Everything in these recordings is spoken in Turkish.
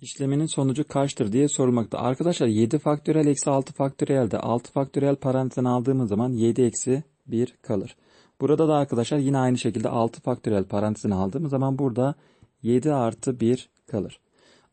İşleminin sonucu kaçtır diye sorulmakta. Arkadaşlar 7 faktöriyel eksi 6 faktöriyelde 6 faktöriyel parantezine aldığımız zaman 7 eksi 1 kalır. Burada da arkadaşlar yine aynı şekilde 6 faktöriyel parantezine aldığımız zaman burada 7 artı 1 kalır.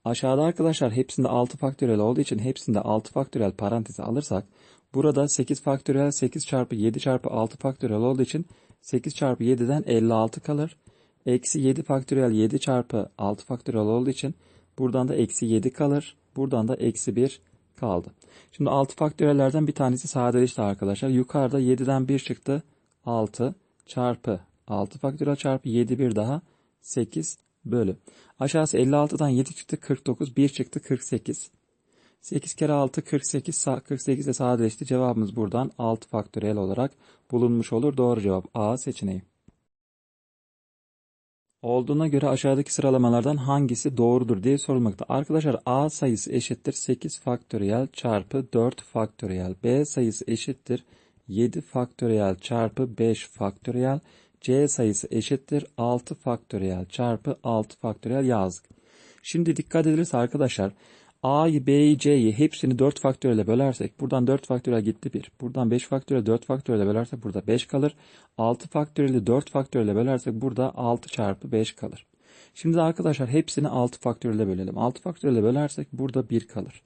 Aşağıda arkadaşlar hepsinde 6 faktöriyel olduğu için hepsinde 6 faktöriyel parantezi alırsak burada 8 faktöriyel 8 çarpı 7 çarpı 6 faktöriyel olduğu için 8 çarpı 7'den 56 kalır. Eksi 7 faktöriyel 7 çarpı 6 faktöriyel olduğu için buradan da eksi 7 kalır. Buradan da eksi 1 kaldı. Şimdi 6 faktöriyellerden bir tanesi sadeleşti arkadaşlar. Yukarıda 7'den 1 çıktı. 6 çarpı 6 faktöriyel çarpı 7 bir daha 8 bölü. Aşağısı 56'dan 7 çıktı 49 1 çıktı 48. 8 kere 6 48 48 de sadeleşti. Cevabımız buradan 6 faktöriyel olarak bulunmuş olur. Doğru cevap A seçeneği. Olduğuna göre aşağıdaki sıralamalardan hangisi doğrudur diye sorulmakta. Arkadaşlar A sayısı eşittir 8 faktöriyel çarpı 4 faktöriyel. B sayısı eşittir 7 faktöriyel çarpı 5 faktöriyel. C sayısı eşittir 6 faktöriyel çarpı 6 faktöriyel yazdık. Şimdi dikkat edilirse arkadaşlar A'yı, B'yi, C'yi hepsini 4 faktöriyele bölersek buradan 4 faktöriyel gitti 1. Buradan 5 faktöriyel 4 faktöriyele bölersek burada 5 kalır. 6 faktöriyeli 4 faktöriyele bölersek burada 6 çarpı 5 kalır. Şimdi arkadaşlar hepsini 6 faktöriyele bölelim. 6 faktöriyele bölersek burada 1 kalır.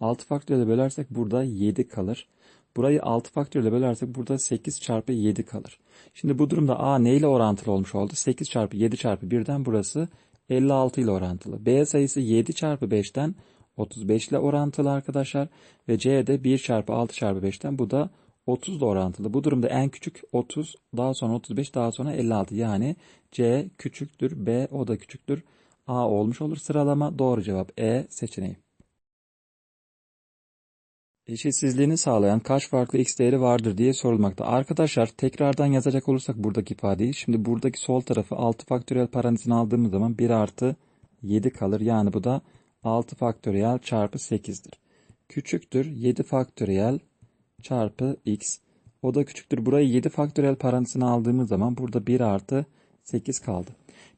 6 faktöriyele bölersek burada 7 kalır. Burayı 6 faktöriyele bölersek burada 8 çarpı 7 kalır. Şimdi bu durumda A ne ile orantılı olmuş oldu? 8 çarpı 7 çarpı 1'den burası 56 ile orantılı. B sayısı 7 çarpı 5'ten 35 ile orantılı arkadaşlar. Ve C de 1 çarpı 6 çarpı 5'ten bu da 30 ile orantılı. Bu durumda en küçük 30, daha sonra 35, daha sonra 56. Yani C küçüktür, B o da küçüktür. A olmuş olur sıralama. Doğru cevap E seçeneği. Eşitsizliğini sağlayan kaç farklı x değeri vardır diye sorulmakta. Arkadaşlar tekrardan yazacak olursak buradaki ifadeyi. Şimdi buradaki sol tarafı 6 faktöriyel parantezine aldığımız zaman 1 artı 7 kalır. Yani bu da 6 faktöriyel çarpı 8'dir. Küçüktür 7 faktöriyel çarpı x. O da küçüktür. Burayı 7 faktöriyel parantezine aldığımız zaman burada 1 artı 8 kaldı.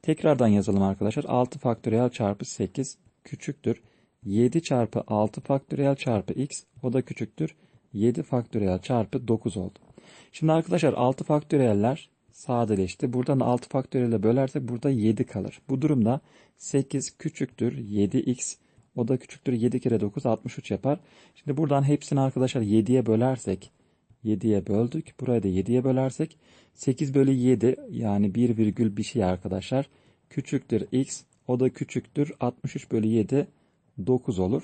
Tekrardan yazalım arkadaşlar. 6 faktöriyel çarpı 8 küçüktür. 7 çarpı 6 faktöriyel çarpı x. O da küçüktür. 7 faktöriyel çarpı 9 oldu. Şimdi arkadaşlar 6 faktöriyeller sadeleşti. Buradan 6 faktöriyelle bölersek burada 7 kalır. Bu durumda 8 küçüktür 7x o da küçüktür 7 kere 9 63 yapar. Şimdi buradan hepsini arkadaşlar 7'ye bölersek 7'ye böldük. Burayı da 7'ye bölersek 8 bölü 7 yani 1 virgül bir şey arkadaşlar. Küçüktür x o da küçüktür 63 bölü 7 9 olur.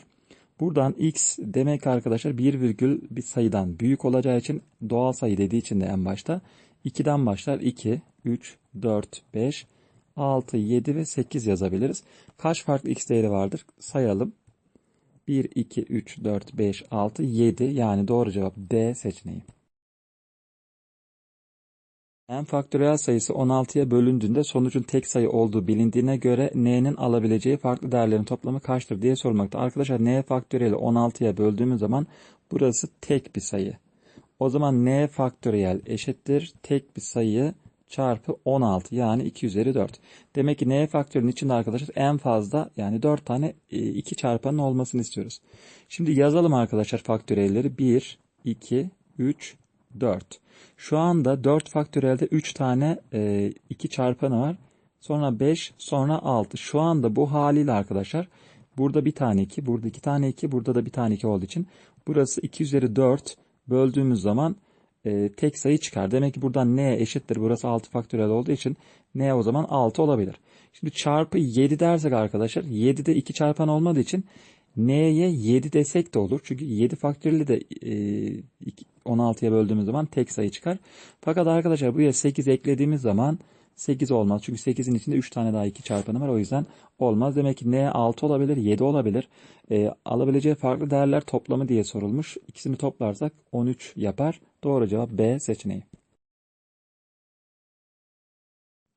Buradan x demek arkadaşlar 1 virgül bir sayıdan büyük olacağı için doğal sayı dediği için de en başta 2'den başlar 2, 3, 4, 5, 6, 7 ve 8 yazabiliriz. Kaç farklı x değeri vardır? Sayalım. 1, 2, 3, 4, 5, 6, 7 yani doğru cevap D seçeneği. n faktöriyel sayısı 16'ya bölündüğünde sonucun tek sayı olduğu bilindiğine göre n'nin alabileceği farklı değerlerin toplamı kaçtır diye sormakta. Arkadaşlar n faktöriyeli 16'ya böldüğümüz zaman burası tek bir sayı. O zaman n faktöriyel eşittir tek bir sayı çarpı 16 yani 2 üzeri 4. Demek ki n faktörünün içinde arkadaşlar en fazla yani 4 tane 2 e, çarpanın olmasını istiyoruz. Şimdi yazalım arkadaşlar faktöriyelleri 1, 2, 3, 4. Şu anda 4 faktöriyelde 3 tane 2 e, çarpanı var. Sonra 5 sonra 6. Şu anda bu haliyle arkadaşlar burada bir tane 2 burada 2 tane 2 burada da bir tane 2 olduğu için burası 2 üzeri 4 böldüğümüz zaman e, tek sayı çıkar. Demek ki buradan n eşittir. Burası 6 faktöriyel olduğu için n o zaman 6 olabilir. Şimdi çarpı 7 dersek arkadaşlar 7'de 2 çarpan olmadığı için n'ye 7 desek de olur. Çünkü 7 faktöriyeli de e, 16'ya böldüğümüz zaman tek sayı çıkar. Fakat arkadaşlar buraya 8 eklediğimiz zaman 8 olmaz. Çünkü 8'in içinde 3 tane daha 2 çarpanı var. O yüzden olmaz. Demek ki n 6 olabilir, 7 olabilir. E, alabileceği farklı değerler toplamı diye sorulmuş. İkisini toplarsak 13 yapar. Doğru cevap B seçeneği.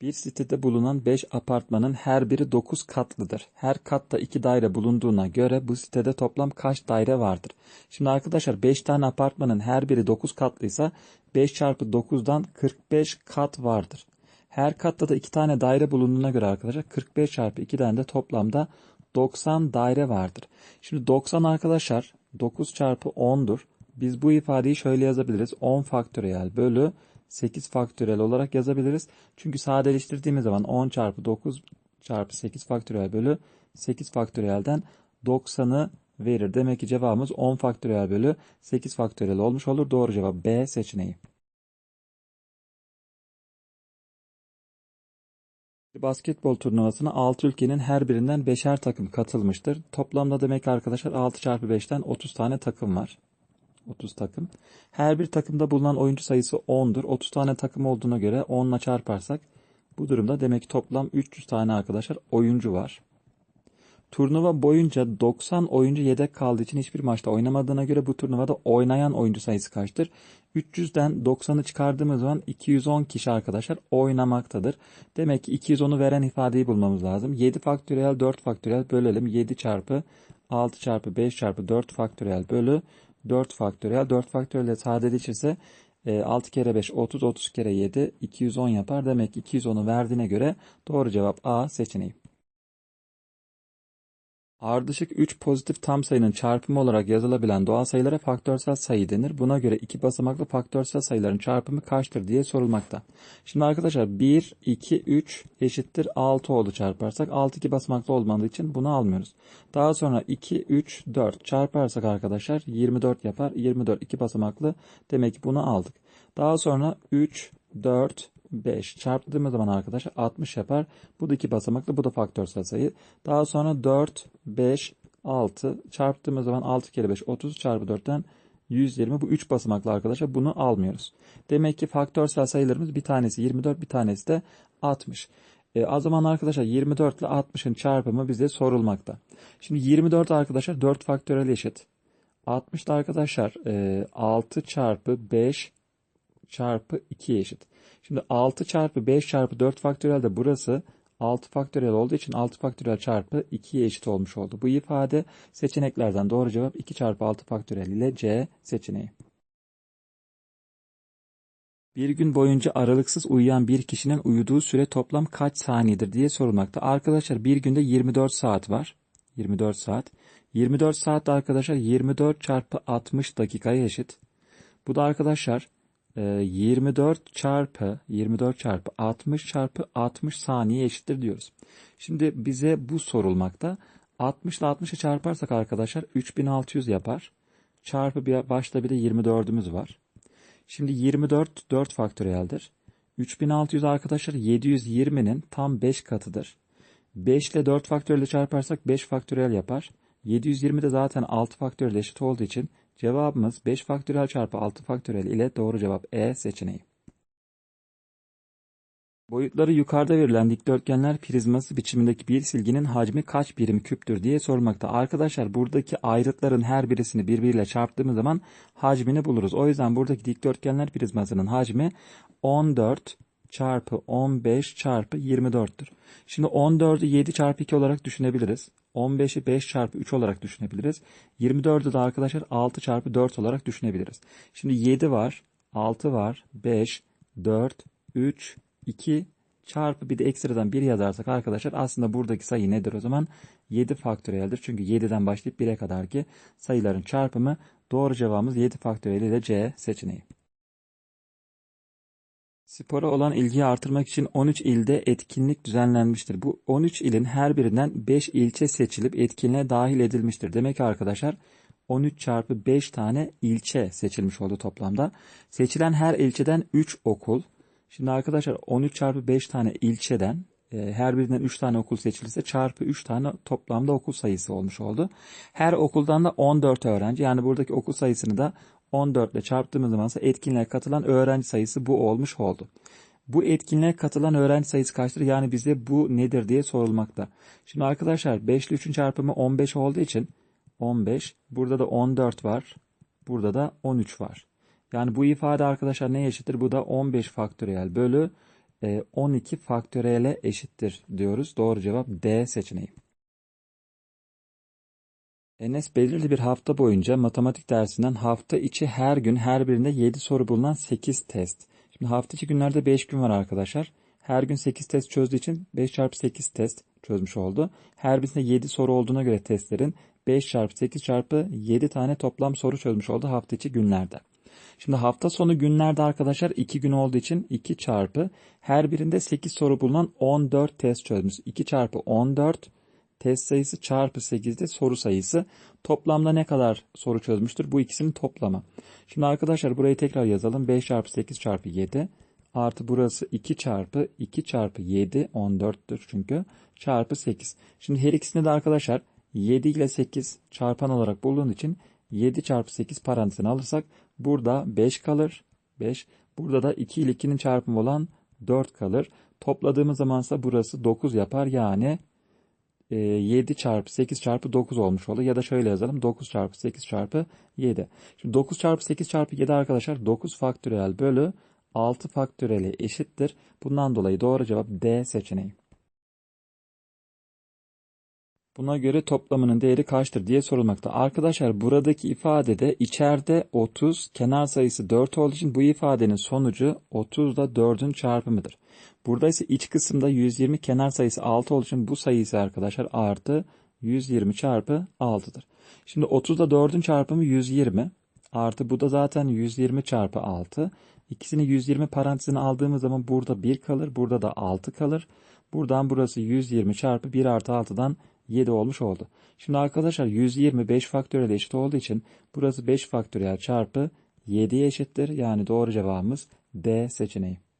Bir sitede bulunan 5 apartmanın her biri 9 katlıdır. Her katta 2 daire bulunduğuna göre bu sitede toplam kaç daire vardır? Şimdi arkadaşlar 5 tane apartmanın her biri 9 katlıysa 5 çarpı 9'dan 45 kat vardır. Her katta da 2 tane daire bulunduğuna göre arkadaşlar 45 çarpı 2'den de toplamda 90 daire vardır. Şimdi 90 arkadaşlar 9 çarpı 10'dur. Biz bu ifadeyi şöyle yazabiliriz. 10 faktöriyel bölü 8 faktöriyel olarak yazabiliriz. Çünkü sadeleştirdiğimiz zaman 10 çarpı 9 çarpı 8 faktöriyel bölü 8 faktöriyelden 90'ı verir. Demek ki cevabımız 10 faktöriyel bölü 8 faktöriyel olmuş olur. Doğru cevap B seçeneği. Basketbol turnuvasına 6 ülkenin her birinden 5'er takım katılmıştır. Toplamda demek arkadaşlar 6 çarpı 5'ten 30 tane takım var. 30 takım. Her bir takımda bulunan oyuncu sayısı 10'dur. 30 tane takım olduğuna göre 10 ile çarparsak bu durumda demek ki toplam 300 tane arkadaşlar oyuncu var. Turnuva boyunca 90 oyuncu yedek kaldığı için hiçbir maçta oynamadığına göre bu turnuvada oynayan oyuncu sayısı kaçtır? 300'den 90'ı çıkardığımız zaman 210 kişi arkadaşlar oynamaktadır. Demek ki 210'u veren ifadeyi bulmamız lazım. 7 faktöriyel 4 faktöriyel bölelim. 7 çarpı 6 çarpı 5 çarpı 4 faktöriyel bölü 4 faktöriyel. 4 faktöriyel sadeleşirse 6 e, kere 5 30 30 kere 7 210 yapar. Demek ki 210'u verdiğine göre doğru cevap A seçeneği. Ardışık 3 pozitif tam sayının çarpımı olarak yazılabilen doğal sayılara faktörsel sayı denir. Buna göre iki basamaklı faktörsel sayıların çarpımı kaçtır diye sorulmakta. Şimdi arkadaşlar 1, 2, 3 eşittir 6 oldu çarparsak. 6 iki basamaklı olmadığı için bunu almıyoruz. Daha sonra 2, 3, 4 çarparsak arkadaşlar 24 yapar. 24 iki basamaklı demek ki bunu aldık. Daha sonra 3, 4, 5 çarptığımız zaman arkadaşlar 60 yapar. Bu da iki basamaklı bu da faktörsel sayı. Daha sonra 4, 5, 6 çarptığımız zaman 6 kere 5 30 çarpı 4'ten 120 bu 3 basamaklı arkadaşlar bunu almıyoruz. Demek ki faktörsel sayılarımız bir tanesi 24 bir tanesi de 60. E, o zaman arkadaşlar 24 ile 60'ın çarpımı bize sorulmakta. Şimdi 24 arkadaşlar 4 faktörel eşit. 60 da arkadaşlar e, 6 çarpı 5 çarpı 2 eşit. Şimdi 6 çarpı 5 çarpı 4 faktöriyel de burası 6 faktöriyel olduğu için 6 faktöriyel çarpı 2'ye eşit olmuş oldu. Bu ifade seçeneklerden doğru cevap 2 çarpı 6 faktöriyel ile C seçeneği. Bir gün boyunca aralıksız uyuyan bir kişinin uyuduğu süre toplam kaç saniyedir diye sorulmakta. Arkadaşlar bir günde 24 saat var. 24 saat. 24 saat arkadaşlar 24 çarpı 60 dakikaya eşit. Bu da arkadaşlar 24 ee, çarpı 24 çarpı 60 çarpı 60 saniye eşittir diyoruz. Şimdi bize bu sorulmakta. 60 ile 60'ı çarparsak arkadaşlar 3600 yapar. Çarpı bir başta bir de 24'ümüz var. Şimdi 24 4 faktöriyeldir. 3600 arkadaşlar 720'nin tam 5 katıdır. 5 ile 4 faktöriyel çarparsak 5 faktöriyel yapar. 720 de zaten 6 faktöriyel eşit olduğu için Cevabımız 5 faktöriyel çarpı 6 faktöriyel ile doğru cevap E seçeneği. Boyutları yukarıda verilen dikdörtgenler prizması biçimindeki bir silginin hacmi kaç birim küptür diye sormakta. Arkadaşlar buradaki ayrıtların her birisini birbiriyle çarptığımız zaman hacmini buluruz. O yüzden buradaki dikdörtgenler prizmasının hacmi 14 çarpı 15 çarpı 24'tür. Şimdi 14'ü 7 çarpı 2 olarak düşünebiliriz. 15'i 5 çarpı 3 olarak düşünebiliriz. 24'ü de arkadaşlar 6 çarpı 4 olarak düşünebiliriz. Şimdi 7 var, 6 var, 5, 4, 3, 2 çarpı bir de ekstradan 1 yazarsak arkadaşlar aslında buradaki sayı nedir o zaman? 7 faktöriyeldir. Çünkü 7'den başlayıp 1'e kadar ki sayıların çarpımı doğru cevabımız 7 faktöriyel ile C seçeneği. Spora olan ilgiyi artırmak için 13 ilde etkinlik düzenlenmiştir. Bu 13 ilin her birinden 5 ilçe seçilip etkinliğe dahil edilmiştir. Demek ki arkadaşlar 13 çarpı 5 tane ilçe seçilmiş oldu toplamda. Seçilen her ilçeden 3 okul. Şimdi arkadaşlar 13 çarpı 5 tane ilçeden e, her birinden 3 tane okul seçilirse çarpı 3 tane toplamda okul sayısı olmuş oldu. Her okuldan da 14 öğrenci yani buradaki okul sayısını da 14 ile çarptığımız zaman etkinliğe katılan öğrenci sayısı bu olmuş oldu. Bu etkinliğe katılan öğrenci sayısı kaçtır? Yani bize bu nedir diye sorulmakta. Şimdi arkadaşlar 5 ile 3'ün çarpımı 15 olduğu için 15. Burada da 14 var. Burada da 13 var. Yani bu ifade arkadaşlar ne eşittir? Bu da 15 faktöriyel bölü 12 e, faktöriyele eşittir diyoruz. Doğru cevap D seçeneği. Enes belirli bir hafta boyunca matematik dersinden hafta içi her gün her birinde 7 soru bulunan 8 test. Şimdi hafta içi günlerde 5 gün var arkadaşlar. Her gün 8 test çözdüğü için 5 çarpı 8 test. çözmüş oldu. Her birisinde 7 soru olduğuna göre testlerin 5 çarpı 8 çarpı 7 tane toplam soru çözmüş oldu hafta içi günlerde. Şimdi hafta sonu günlerde arkadaşlar 2 gün olduğu için 2 çarpı her birinde 8 soru bulunan 14 test çözmüş. 2 çarpı 14 test sayısı çarpı 8 de soru sayısı. Toplamda ne kadar soru çözmüştür? Bu ikisinin toplamı. Şimdi arkadaşlar burayı tekrar yazalım. 5 çarpı 8 çarpı 7 artı burası 2 çarpı 2 çarpı 7 14'tür çünkü çarpı 8. Şimdi her ikisinde de arkadaşlar 7 ile 8 çarpan olarak bulunduğun için 7 çarpı 8 parantezine alırsak burada 5 kalır. 5. Burada da 2 ile 2'nin çarpımı olan 4 kalır. Topladığımız zamansa burası 9 yapar. Yani 7 çarpı 8 çarpı 9 olmuş olur. Ya da şöyle yazalım. 9 çarpı 8 çarpı 7. Şimdi 9 çarpı 8 çarpı 7 arkadaşlar 9 faktöriyel bölü 6 faktöriyeli eşittir. Bundan dolayı doğru cevap D seçeneği. Buna göre toplamının değeri kaçtır diye sorulmakta. Arkadaşlar buradaki ifadede içeride 30, kenar sayısı 4 olduğu için bu ifadenin sonucu 30 ile 4'ün çarpımıdır. Burada ise iç kısımda 120, kenar sayısı 6 olduğu için bu sayı ise arkadaşlar artı 120 çarpı 6'dır. Şimdi 30 ile 4'ün çarpımı 120 artı bu da zaten 120 çarpı 6. İkisini 120 parantezine aldığımız zaman burada 1 kalır, burada da 6 kalır. Buradan burası 120 çarpı 1 artı 6'dan 7 olmuş oldu. Şimdi arkadaşlar 120 5 faktöriyel eşit olduğu için burası 5 faktöriyel çarpı 7'ye eşittir. Yani doğru cevabımız D seçeneği.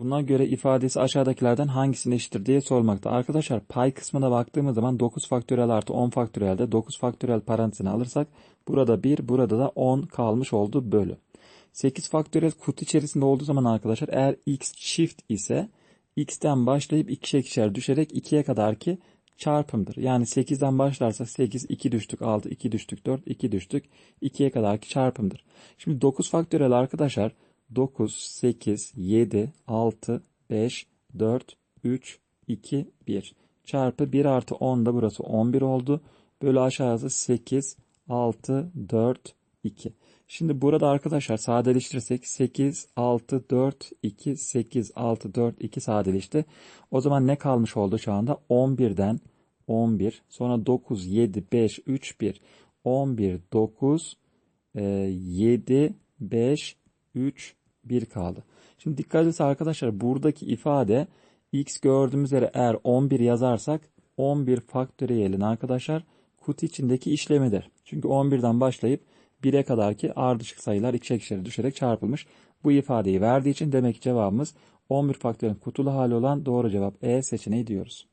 Buna göre ifadesi aşağıdakilerden hangisine eşittir diye sormakta. Arkadaşlar pay kısmına baktığımız zaman 9 faktöriyel artı 10 faktöriyelde 9 faktöriyel parantezine alırsak burada 1 burada da 10 kalmış oldu bölü. 8 faktöriyel kutu içerisinde olduğu zaman arkadaşlar eğer x çift ise x'ten başlayıp ikişer ikişer düşerek 2'ye kadar ki çarpımdır. Yani 8'den başlarsak 8, 2 düştük, 6, 2 düştük, 4, 2 düştük, 2'ye kadar ki çarpımdır. Şimdi 9 faktöriyel arkadaşlar 9, 8, 7, 6, 5, 4, 3, 2, 1 çarpı 1 artı 10 da burası 11 oldu. Bölü aşağısı 8, 6, 4, 2. Şimdi burada arkadaşlar sadeleştirirsek 8, 6, 4, 2, 8, 6, 4, 2 sadeleşti. O zaman ne kalmış oldu şu anda? 11'den 11, sonra 9, 7, 5, 3, 1, 11, 9, 7, 5, 3, 1 kaldı. Şimdi dikkat etse arkadaşlar buradaki ifade x gördüğümüz yere eğer 11 yazarsak 11 faktöriyelin arkadaşlar kutu içindeki işlemidir. Çünkü 11'den başlayıp 1'e kadar ki ardışık sayılar ikişer ikişer düşerek çarpılmış. Bu ifadeyi verdiği için demek ki cevabımız 11 faktöriyelin kutulu hali olan doğru cevap E seçeneği diyoruz.